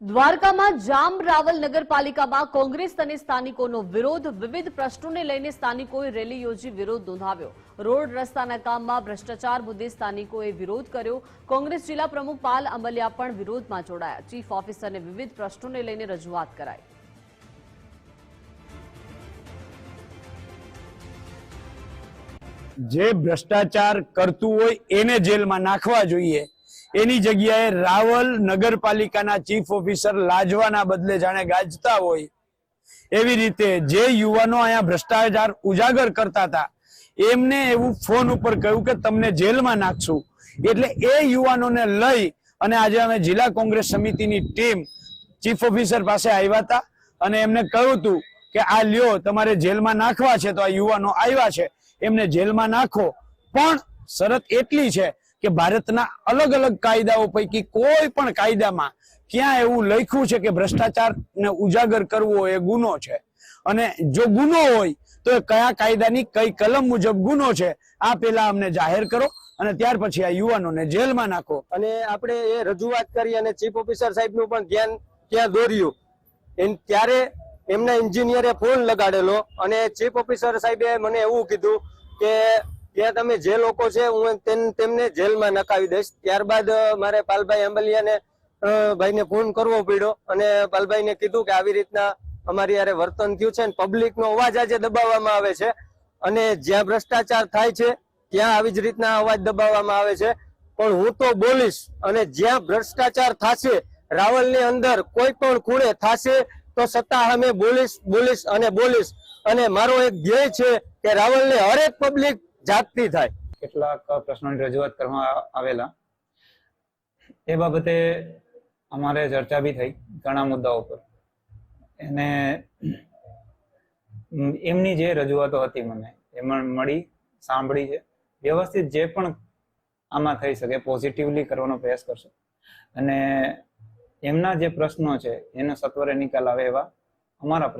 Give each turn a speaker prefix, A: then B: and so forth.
A: દ્વારકામાં જામ રાવલ નગરપાલિકામાં કોંગ્રેસ અને સ્થાનિકોનો વિરોધ. વિવિધ પ્રશ્નોને લઈને સ્થાનિકોએ રેલી યોજી વિરોધ નોંધાવ્યો. રોડ રસ્તાના કામમાં ભ્રષ્ટાચાર મુદ્દે સ્થાનિકોએ વિરોધ કર્યો. કોંગ્રેસ જિલ્લા પ્રમુખ પાલ અમલિયા પણ વિરોધમાં જોડાયા. ચીફ ઓફિસરને વિવિધ પ્રશ્નોને લઈને રજૂઆત કરાઈ.
B: જે ભ્રષ્ટાચાર કરતું હોય એને જેલમાં નાખવા જોઈએ. એની જગ્યાએ રાવલ નગરપાલિકાના ચીફ ઓફિસર લાજવાના બદલે જાણે ગાજતા હોય. એવી રીતે જે યુવાનો અહીંયા ભ્રષ્ટાચાર ઉજાગર કરતા હતા, એમને એવું ફોન ઉપર કહ્યું કે તમને જેલમાં નાખશું. એટલે એ યુવાનોને લઈ અને આજે અમે જિલ્લા કોંગ્રેસ સમિતિની ટીમ ચીફ ઓફિસર પાસે આવ્યા હતા અને એમને કહ્યું હતું કે, આ લ્યો, તમારે જેલમાં નાખવા છે તો આ યુવાનો આવ્યા છે, એમને જેલમાં નાખો. પણ શરત એટલી છે કે ભારતના અલગ અલગ કાયદાઓ પૈકી કોઈ પણ કાયદામાં ક્યાં એવું લખ્યું છે કે ભ્રષ્ટાચાર ને ઉજાગર કરવો એ ગુનો છે? અને જો ગુનો હોય, તો એ કયા કાયદાની કઈ કલમ મુજબ ગુનો છે? આ પેલા અમને જાહેર કરો અને ત્યાર પછી આ યુવાનોને જેલમાં નાખો.
C: અને આપણે એ રજૂઆત કરી અને ચીફ ઓફિસર સાહેબનું પણ ધ્યાન ત્યાં દોર્યું. એમ ત્યારે એમના એન્જિનિયરે ફોન લગાડેલો અને ચીફ ઓફિસર સાહેબે મને એવું કીધું કે ત્યાં તમે જે લોકો છે, હું તેમને જેલમાં નકાવી દઈશ. ત્યારબાદ મારે પાલભાઈ આંબલિયાને ભાઈને ફોન કરવો પડ્યો અને પાલભાઈને કીધું કે આવી રીતના અમારી યારે વર્તન થયું છે પબ્લિક પબ્લિકનો અવાજ આજે દબાવવામાં આવે છે. અને જ્યાં ભ્રષ્ટાચાર થાય છે, ત્યાં આવી જ રીતના અવાજ દબાવવામાં આવે છે. પણ હું તો બોલીશ, અને જ્યાં ભ્રષ્ટાચાર થશે, રાવલની અંદર કોઈ પણ ખૂણે થશે, તો સત્તા અમે બોલીશ બોલીશ અને બોલીશ. અને મારો એક ધ્યેય છે કે રાવલને હરેક પબ્લિક જાગતી થાય.
D: કેટલાક પ્રશ્નોની રજૂઆત કરવામાં આવેલા. એ બાબતે અમારે ચર્ચા બી થઈ ઘણા મુદ્દાઓ પર. એને એમની જે રજૂઆતો હતી મને એમાં મળી સાંભળી છે. વ્યવસ્થિત જે પણ આમાં થઈ શકે પોઝિટિવલી કરવાનો પ્રયાસ કરશે. અને એમના જે પ્રશ્નો છે, એનો સત્વરે નિકાલ આવે એવા અમારા પ્રયાસ